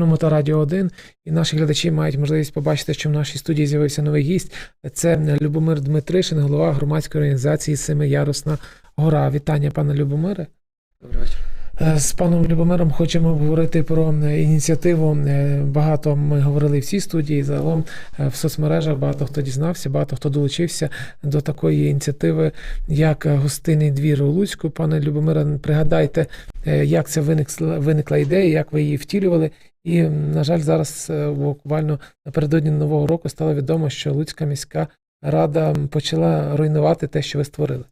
на Моторадіо 1, і наші глядачі мають можливість побачити, що в нашій студії з'явився новий гість. Це Любомир Дмитришин, голова громадської організації Семиярусна гора. Вітання, пане Любомире. Добрий вечір. Е, З паном Любомиром хочемо говорити про е, ініціативу. Е, Багато ми говорили в цій студії. Загалом в соцмережах багато хто дізнався, багато хто долучився до такої ініціативи, як гостинний двір у Луцьку. Пане Любомире, пригадайте, як це виникла, виникла ідея, як ви її втілювали. І, на жаль, зараз е, буквально напередодні нового року стало відомо, що Луцька міська рада почала руйнувати те, що ви створили.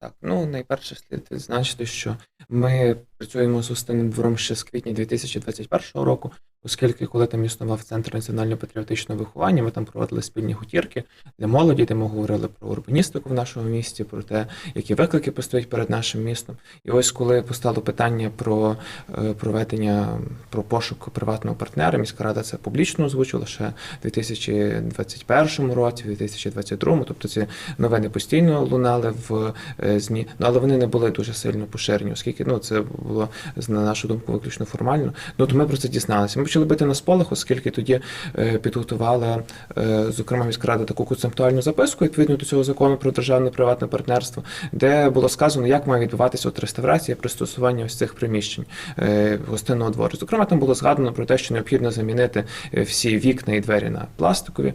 Так, ну найперше слід відзначити, що ми працюємо з гостинним двором ще з квітня 2021 року, оскільки коли там існував центр національно-патріотичного виховання, ми там проводили спільні гутірки для молоді, де ми говорили про урбаністику в нашому місті, про те, які виклики постоять перед нашим містом. І ось коли постало питання про е, проведення про пошук приватного партнера, міська рада це публічно озвучила ще в 2021 році, в 2022, тобто ці новини постійно лунали в е, ЗМІ, ну але вони не були дуже сильно поширені, оскільки ну це було на нашу думку виключно формально. Ну то ми про це дізналися. Ми почали бити на сполох, оскільки тоді е, підготувала е, зокрема міська рада таку концептуальну записку відповідно до цього закону про державне приватне партнерство, де було сказано, як має відбуватися от реставрація пристосування ось цих приміщень е, гостинного двору. Зокрема, там було згадано про те, що необхідно замінити всі вікна і двері на пластикові,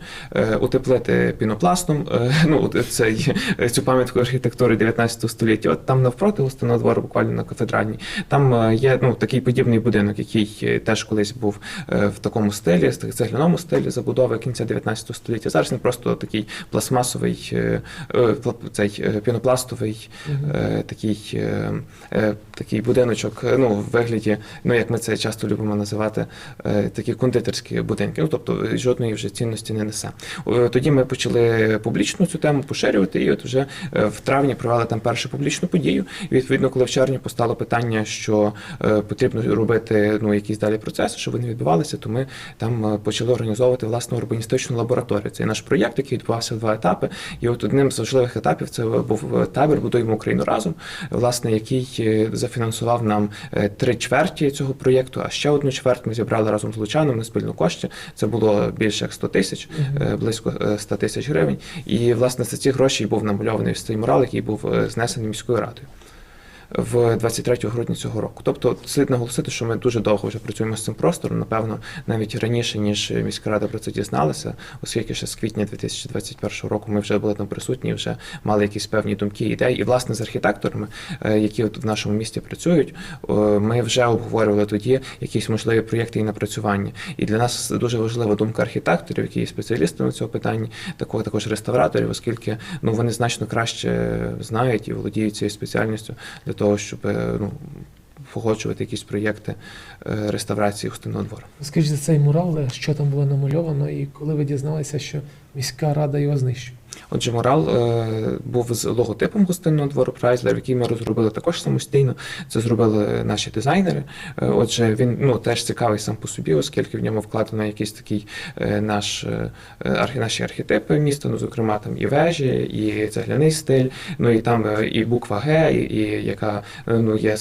утеплити пінопластом. Ну цей цю пам'ятку архітектури 19 століття. От там навпроти гостинного двору, буквально на кафедральній, там є ну такий подібний будинок, який теж колись був в такому стилі, з цегляному стилі забудови кінця 19 століття. Зараз він просто такий пластмасовий е, е, цей е, пінопластовий е, такий, е, е, такий будиночок, е, ну, в вигляді, ну як ми це часто любимо називати, е, такі кондитерські будинки. Ну, тобто е, жодної вже цінності не несе. Е, Тоді ми почали публічно цю тему поширювати, і от вже е, в травні провели там першу публічну подію. І відповідно, коли в червні постало питання, що е, потрібно робити ну, якісь далі процеси, щоб вони відбувалися, то ми там е, почали організовувати власну урбаністичну лабораторію. Це наш проєкт, який відбувався в два етапи. І от одним з важливих етапів це був табір Будуємо Україну разом, власне, який е, зафінансував нам е, три чверті цього проєкту, а ще одну чверть ми зібрали разом з Лучаном на спільну кошти. Це було більше як 100 тисяч, е, близько е, 100 тисяч гривень. І власне за ці гроші був намальований цей мурал, який був е, знесений міською радою. В 23 грудня цього року. Тобто слід наголосити, що ми дуже довго вже працюємо з цим простором, напевно, навіть раніше, ніж міська рада про це дізналася, оскільки ще з квітня 2021 року ми вже були там присутні, вже мали якісь певні думки, ідеї. І власне з архітекторами, е, які в нашому місті працюють, е, ми вже обговорювали тоді якісь можливі проєкти і напрацювання. І для нас дуже важлива думка архітекторів, які є спеціалістами цього питання, такого також реставраторів, оскільки ну вони значно краще знають і володіють цією спеціальністю для того, щоб е, ну. Погоджувати якісь проєкти е, реставрації гостинного двору. Скажіть за цей мурал, е, що там було намальовано, і коли ви дізналися, що міська рада його знищує? Отже, мурал е, був з логотипом гостинного двору Прайзлер, який ми розробили також самостійно. Це зробили наші дизайнери. Е, отже, він ну теж цікавий сам по собі, оскільки в ньому вкладено якийсь такий е, наш е, наші архетипи міста. Ну, зокрема, там і вежі, і цегляний стиль. Ну і там е, і буква Г, і, і яка е, ну є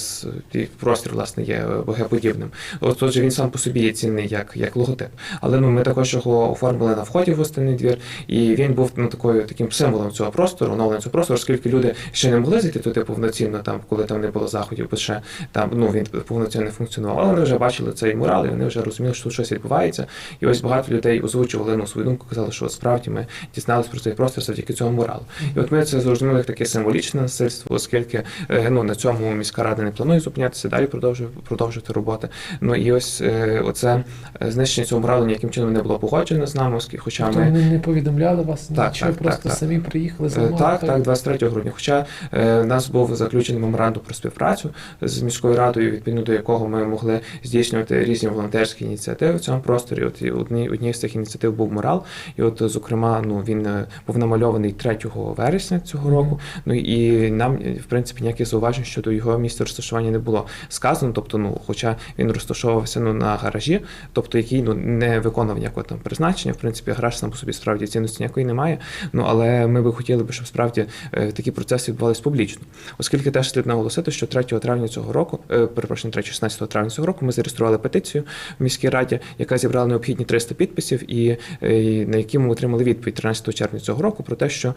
і простір, власне, є Г-подібним. От, отже, він сам по собі є цінний як, як логотип. Але ну ми також його оформили на вході в гостинний двір, і він був ну такою таким символом цього простору, оновлення цього простору, оскільки люди ще не могли зайти туди повноцінно, там коли там не було заходів, бо ще там ну він повноцінно не функціонував. Але вони вже бачили цей мурал, і вони вже розуміли, що тут щось відбувається. І ось багато людей озвучували ну, свою думку, казали, що справді ми дізналися про цей простір завдяки цьому муралу. І от ми це зрозуміли як таке символічне насильство, оскільки е, ну на цьому міська рада не планує зупинятися, далі продовжує продовжувати роботи. Ну і ось е, оце е, знищення цього муралу ніяким чином не було погоджено з нами, оскільки, хоча Тобто ми. не повідомляли вас, Так, нічого, так, так, так. самі приїхали Е, замовили. Так, так, 23 грудня. Хоча е, в нас був заключений меморандум про співпрацю з міською радою, відповідно до якого ми могли здійснювати різні волонтерські ініціативи в цьому просторі. От одні, однією з цих ініціатив був мурал. І от, зокрема, ну він е, був намальований 3 вересня цього року. Ну і нам, в принципі, ніяких зауважень щодо його місця розташування не було сказано. Тобто, ну, хоча він розташовувався ну, на гаражі, тобто який ну не виконував ніякого там призначення. В принципі, гараж сам по собі справді офіційності ніякої немає. Ну але ми би хотіли би, щоб справді е, такі процеси відбувалися публічно, оскільки теж слід наголосити, що 3 травня цього року, е, перепрошую, 3 16 травня цього року, ми зареєстрували петицію в міській раді, яка зібрала необхідні 300 підписів, і, е, і на які ми отримали відповідь 13 червня цього року про те, що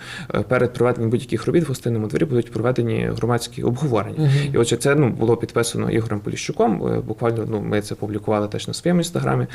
перед проведенням будь-яких робіт в гостинному дворі будуть проведені громадські обговорення. Мгм. І отже, це ну було підписано Ігорем Поліщуком. Буквально ну ми це публікували теж на своєму інстаграмі.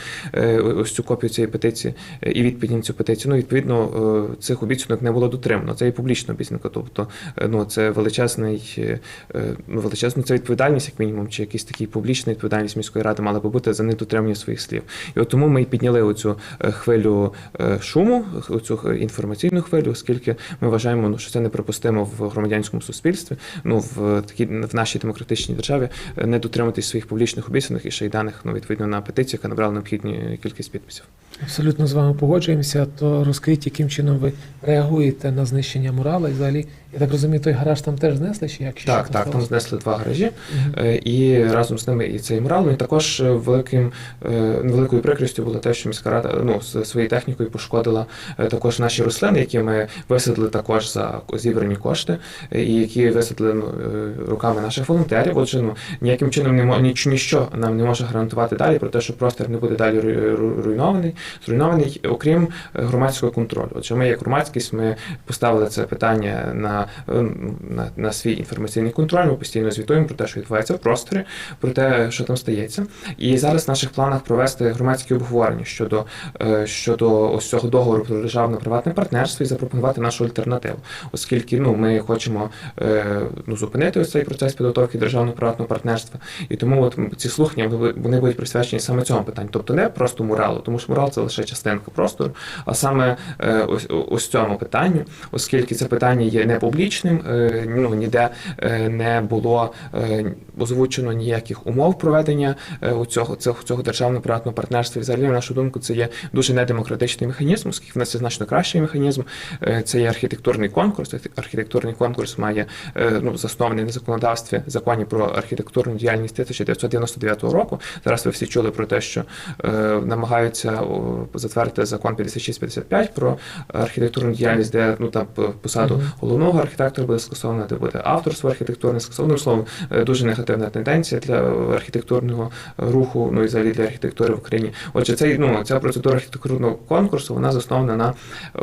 Ось цю копію цієї петиції і відповідь на цю петицію. Ну відповідно цих обіцянок не було дотримано. Це і публічна обіцянка. Тобто, е, ну це величезний е, е, ну, величезна це відповідальність, як мінімум, чи якийсь такий публічна відповідальність міської ради мала би бути за недотримання своїх слів. І от тому ми і підняли оцю хвилю шуму, оцю інформаційну хвилю, оскільки ми вважаємо, ну, що це неприпустимо в громадянському суспільстві, ну в такій в нашій демократичній державі не дотриматись своїх публічних обіцянок і ще й даних ну відповідно на петицію, яка набрала необхідні кількість підписів. Абсолютно з вами погоджуємося. То розкажіть, яким чином ви реагуєте на знищення мурала, і взагалі, я так розумію, той гараж там теж знесли, чи як? Чи Так, так, там знесли два гаражі. Мгм. Е, І разом з ними і цей мурал. Ну і також е, великим е, великою прикрістю було те, що міська рада ну своєю технікою пошкодила також наші рослини, які ми висадили також за зібрані кошти, і які висадили ну, руками наших волонтерів. Отже, ну ніяким чином не ніч, ніщо нам не може гарантувати далі про те, що простір не буде далі ру- ру- руйнований, зруйнований, окрім громадського контролю. Отже, ми як громадськість ми поставили це питання на, е, на, на свій інформаційний контроль. Ми постійно звітуємо про те, що відбувається в просторі, про те, що там стається. І зараз в наших планах провести громадські обговорення щодо, е, щодо ось цього договору про державне приватне партнерство і запропонувати нашу альтернативу, оскільки ну ми хочемо е, ну, зупинити ось цей процес підготовки державного приватного партнерства. І тому от ці слухання вони- будуть присвячені саме цьому питанню, тобто не просто муралу, тому що мурал це лише частинка простору, а саме ось, ось цьому питанню, оскільки це питання є не публічним, е, ну ніде е, не було е, озвучено ніяких умов проведення у цього цього, цього державного приватного партнерства. І взагалі, на нашу думку, це є дуже недемократичний механізм, оскільки в нас є значно кращий механізм. Це є архітектурний конкурс. Архітектурний конкурс має ну, заснований на законодавстві законі про архітектурну діяльність 1999 року. Зараз ви всі чули про те, що намагаються затвердити закон 5655 про архітектурну діяльність, де ну там посаду головного архітектора буде скасовано, де буде авторство архітектурне скасовано. Словом, е, дуже негативна тенденція для архітектурного руху, ну і взагалі для архітектури в Україні. Отже, цей ну ця процедура архітектурного конкурсу вона заснована на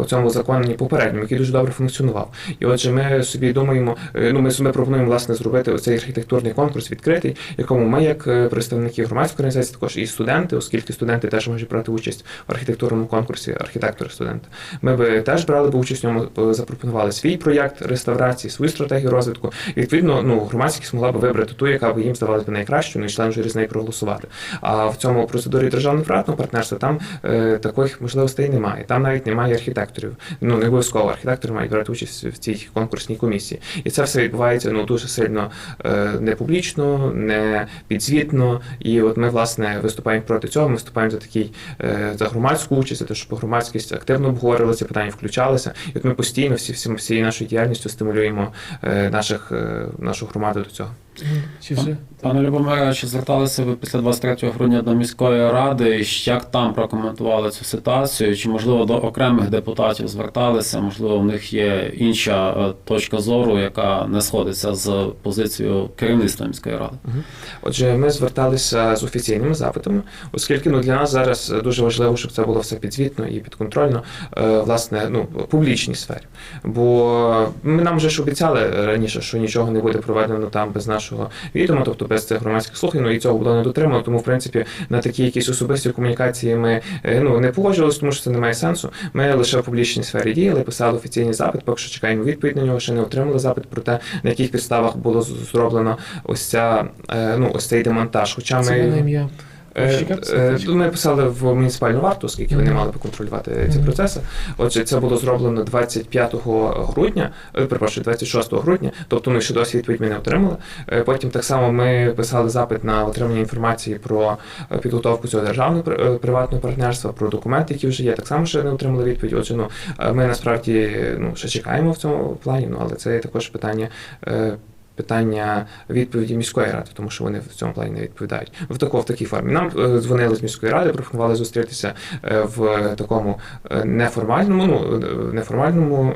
цьому законі попередньому, який дуже добре функціонував. І отже, ми собі думаємо, е, ну ми собі пропонуємо власне зробити цей архітектурний конкурс відкритий, якому ми, як е, представники громадської організації, також і студенти, оскільки студенти теж можуть брати участь в архітектурному конкурсі, архітектори студенти. Ми би теж брали б участь в ньому, е, запропонували свій проєкт реставрації, свою стратегію розвитку. І відповідно, ну громадськість могла б вибрати ту, яка б їм здавалася б найкращою, ну і член журі з неї проголосувати. А в цьому процедурі державного приватного партнерства там е, таких можливостей немає. Там навіть немає архітекторів. Ну не обов'язково архітектори мають брати участь в цій конкурсній комісії. І це все відбувається ну дуже сильно е, не публічно, не підзвітно. І от ми власне виступаємо проти цього. Ми виступаємо за такий е, за громадську участь, за те, щоб громадськість активно обговорювала ці питання, включалася. І от ми постійно всі всі всією нашою діяльністю стимулюємо е, наших е, нашу громаду до цього. Чи вже? Пане Любомире, чи зверталися ви після 23 грудня до міської ради? Як там прокоментували цю ситуацію? Чи можливо до окремих депутатів зверталися? Можливо, в них є інша е, точка зору, яка не сходиться з позицією керівництва міської ради? Отже, ми зверталися з офіційними запитами, оскільки ну для нас зараз дуже важливо, щоб це було все підзвітно і підконтрольно, е, власне, ну публічній сфері. Бо ми нам вже ж обіцяли раніше, що нічого не буде проведено там без нашого відома, тобто без цих громадських слухань, ну і цього було не дотримано. Тому, в принципі, на такі якісь особисті комунікації ми е, ну не погоджувалися, тому що це не має сенсу. Ми лише в публічній сфері діяли, писали офіційний запит, поки що чекаємо відповідь на нього, ще не отримали запит про те, на яких підставах було зроблено ось ця е, ну ось цей демонтаж. Хоча Це ми ім'я. Е, це е? Ми писали в муніципальну варту, оскільки вони мали би контролювати ці процеси. Отже, це було зроблено 25 грудня, е, перепрошую, 26 грудня, тобто ми ще досі відповідь ми не отримали. Е, Потім так само ми писали запит на отримання інформації про е, підготовку цього державного при- е, приватного партнерства, про документи, які вже є. Так само ще не отримали відповідь. Отже, ну е, ми насправді ну ще чекаємо в цьому плані, ну але це є також питання. Питання відповіді міської ради, тому що вони в цьому плані не відповідають. В тако, в такій формі. Нам е, дзвонили з міської ради, пропонували зустрітися е, в такому е, неформальному, ну неформальному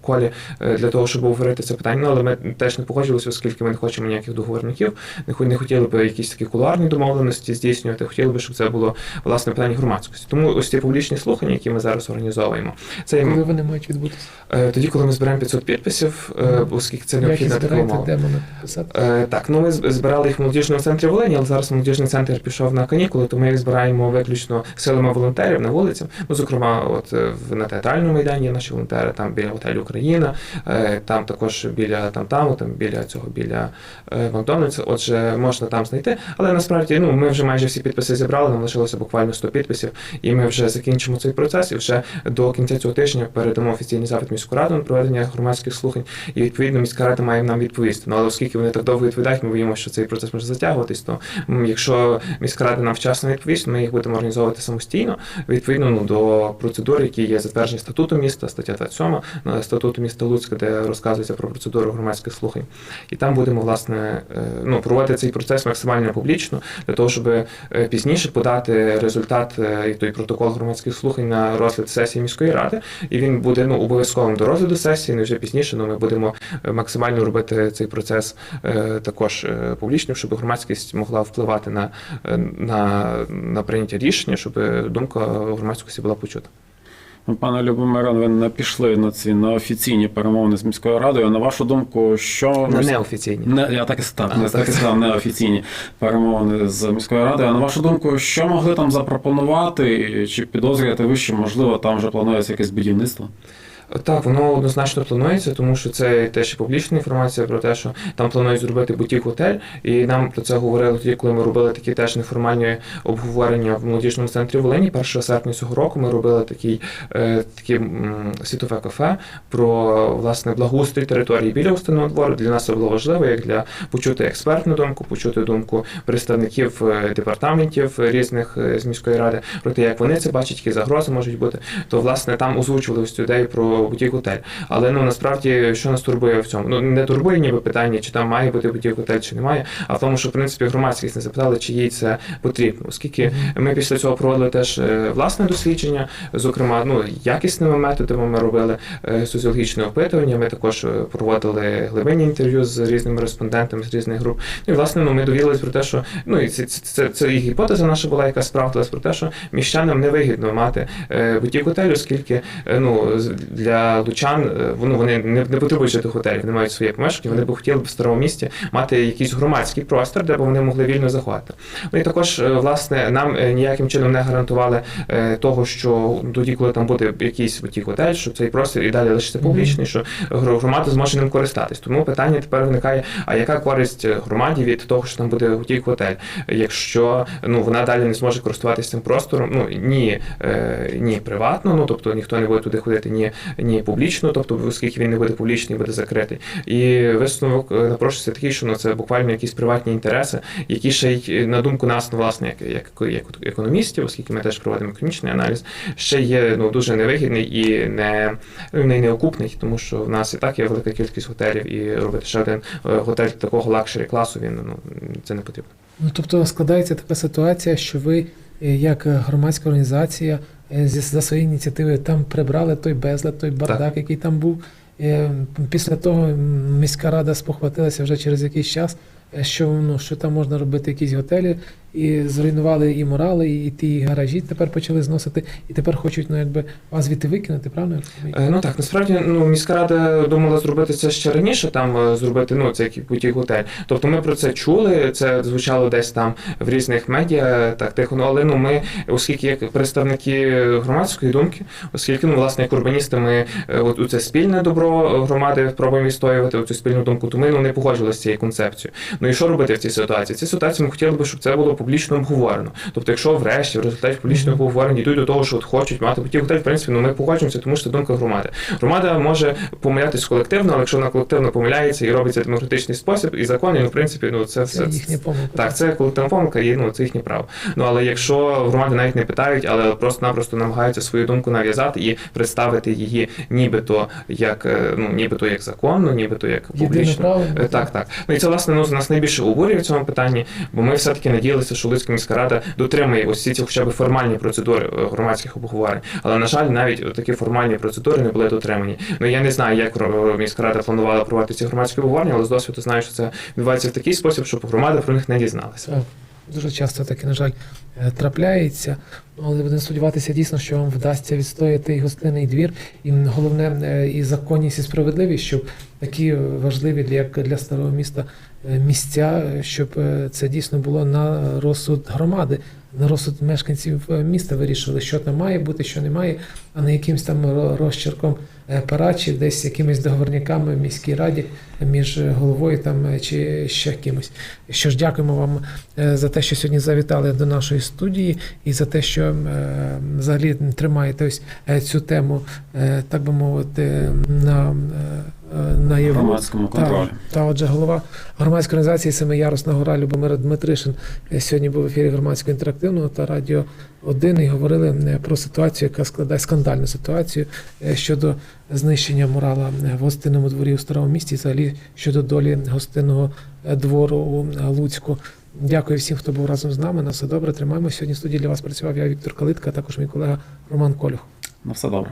колі для того, щоб обговорити це питання. Ну, але ми теж не погоджувалися, оскільки ми не хочемо ніяких договорників, не не хотіли б якісь такі кулуарні домовленості здійснювати. Хотіли б, щоб це було власне питання громадськості. Тому ось ці публічні слухання, які ми зараз організовуємо, це Коли вони мають відбутися? тоді, коли ми збираємо 500 підписів, оскільки це необхідна умова. де можна підписати? Е, Так, ну ми збирали їх в молодіжному центрі Волині, але зараз молодіжний центр пішов на канікули, то ми їх збираємо виключно силами волонтерів на вулицях. Ну, зокрема, от е, в- на театральному майдані є наші волонтери, там біля готелю Україна, е, там також біля там таму, там біля цього біля е, Макдональдса. Отже, можна там знайти. Але насправді ну ми вже майже всі підписи зібрали, нам лишилося буквально 100 підписів, і ми вже закінчимо цей процес. І вже до кінця цього тижня передамо офіційний запит міську раду на проведення громадських слухань. І відповідно міська рада має нам відповісти. Ну але оскільки вони так довго відповідають, ми боїмося, що цей процес може затягуватись. То якщо міська рада нам вчасно відповість, ми їх будемо організовувати самостійно, відповідно ну, до процедур, які є затверджені статутом міста, стаття 27 е, статуту міста Луцька, де розказується про процедуру громадських слухань. І там будемо власне е, ну, проводити цей процес максимально публічно для того, щоб е, пізніше подати результат і той протокол громадських слухань на розгляд сесії міської ради. І він буде ну обов'язковим до розгляду сесії. Ну і вже пізніше ну, ми будемо максимально робити цей процес е, також е, публічним, щоб громадськість могла впливати на, е, на, на прийняття рішення, щоб думка громадськості була почута. Ну, Пане Любомире, ви не пішли на ці на офіційні перемовини з міською радою. На вашу думку, що На неофіційні. Не, я так і сказав, А, не так і сказав, неофіційні перемовини з міською радою. На вашу думку, що могли там запропонувати? Чи підозрюєте ви, що можливо там вже планується якесь будівництво? Так, воно однозначно планується, тому що це теж публічна інформація про те, що там планують зробити бутік-готель, і нам про це говорили тоді, коли ми робили такі теж неформальні обговорення в молодіжному центрі Волині. 1 серпня цього року ми робили такий, е, такі світове кафе про власне благоустрій території біля установи двору. Для нас це було важливо, як для почути експертну думку, почути думку представників е, департаментів різних е, з міської ради про те, як вони це бачать, які загрози можуть бути. То власне там озвучували ось цю про бутік-готель. Але ну насправді що нас турбує в цьому? Ну не турбує ніби питання, чи там має бути бутік-готель, чи немає, а в тому, що в принципі громадськість не запитали, чи їй це потрібно, оскільки ми після цього проводили теж е, власне дослідження, зокрема, ну якісними методами ми робили е, соціологічне опитування. Ми також е, проводили глибинні інтерв'ю з різними респондентами з різних груп. Ну і власне ну ми довірились про те, що ну і це, це, це, це і гіпотеза наша була, яка справдилась про те, що міщанам невигідно мати е, бутік-готель, оскільки ну для лучан ну, вони не, не потребують жити в готелі, вони мають своє помешкання. Вони б хотіли б в старому місті мати якийсь громадський простір, де б вони могли вільно заходити. І також е, власне нам е, ніяким чином не гарантували того, що тоді, коли там буде якийсь бутік-готель, що цей простір і далі лишиться публічний, що гр- громада зможе ним користатись. Тому питання тепер виникає: а яка користь громаді від того, що там буде бутік-готель, якщо ну вона далі не зможе користуватися цим простором? Ну ні, ні приватно, ну тобто ніхто не буде туди ходити, ні, ні публічно, тобто, оскільки він не буде публічний, буде закритий. І висновок е, напрошується такий, що ну це буквально якісь приватні інтереси, які ще й на думку нас, ну, власне, як, як, як економістів, оскільки ми теж проводимо економічний аналіз, ще є ну дуже невигідний і не, ну, не неокупний, тому що в нас і так є велика кількість готелів, і робити ще один е, готель такого лакшері класу він ну це не потрібно. Ну, тобто складається така ситуація, що ви, е, як е, громадська організація, е, за свої ініціативи там прибрали той безлад, той бардак, який там був. Е, Після того міська рада спохватилася вже через якийсь час, е, що, ну, що там можна робити якісь готелі, і зруйнували і морали, і ті гаражі тепер почали зносити, і тепер хочуть ну, якби, вас звідти викинути, правильно? Е, Ну так, насправді ну міська рада думала зробити це ще раніше, там е, зробити ну це бутік готель. Тобто ми про це чули, це звучало десь там в різних медіа, так тихо. Ну але ну ми, оскільки як представники громадської думки, оскільки ну власне як урбаністи, ми е, от у це спільне добро громади пробуємо відстоювати цю спільну думку, то ми ну не погоджувалися з цією концепцією. Ну і що робити в цій ситуації? В цій ситуації ми хотіли би, щоб це було публічно обговорено. Тобто, якщо врешті в результаті публічного обговорення йдуть до того, що от хочуть мати ті готель, в принципі, ну ми погоджуємося, тому що це думка громади. Громада може помилятись колективно, але якщо вона колективно помиляється і робиться демократичний спосіб і законний, ну в принципі, ну це все Це їхня помилка. так, це колективна помилка, і ну це їхнє право. Ну але якщо громади навіть не питають, але просто-напросто намагаються свою думку нав'язати і представити її нібито як е, ну нібито як законно, нібито як публічно. Е, Так, так. Ну і це власне ну, нас найбільше обурює в цьому питанні, бо ми все-таки надіялися, що Луцька міська рада дотримує ось ці хоча б формальні процедури е, громадських обговорень. Але на жаль, навіть такі формальні процедури не були дотримані. Ну я не знаю, як е, міська рада планувала проводити ці громадські обговорення, але з досвіду знаю, що це відбувається в такий спосіб, щоб громада про них не дізналася. Дуже часто таке, на жаль, е, трапляється. Але будемо сподіватися дійсно, що вам вдасться відстояти і гостинний двір, і головне е, і законність, і справедливість, щоб такі важливі як для старого міста е, місця, щоб це дійсно було на розсуд громади, на розсуд мешканців е, міста вирішили, що там має бути, що не має, а не якимсь там ро- розчерком е, пера чи десь якимись договорниками в міській раді між головою там е, чи ще кимось. Що ж, дякуємо вам за те, що сьогодні завітали до нашої студії, і за те, що взагалі тримаєте ось цю тему, так би мовити, на, на євро. громадському контролі. Та, та отже, голова громадської організації Семиярусна гора Любомир Дмитришин е, сьогодні був в ефірі громадського інтерактивного та радіо 1 і говорили е, про ситуацію, яка складає скандальну ситуацію е, щодо знищення мурала е, в гостинному дворі у старому місті, взагалі щодо долі гостинного е, двору у е, Луцьку. Дякую всім, хто був разом з нами. На все добре. Тримаємо. Сьогодні в студії для вас працював я Віктор Калитка, а також мій колега Роман Колюх. На все добре.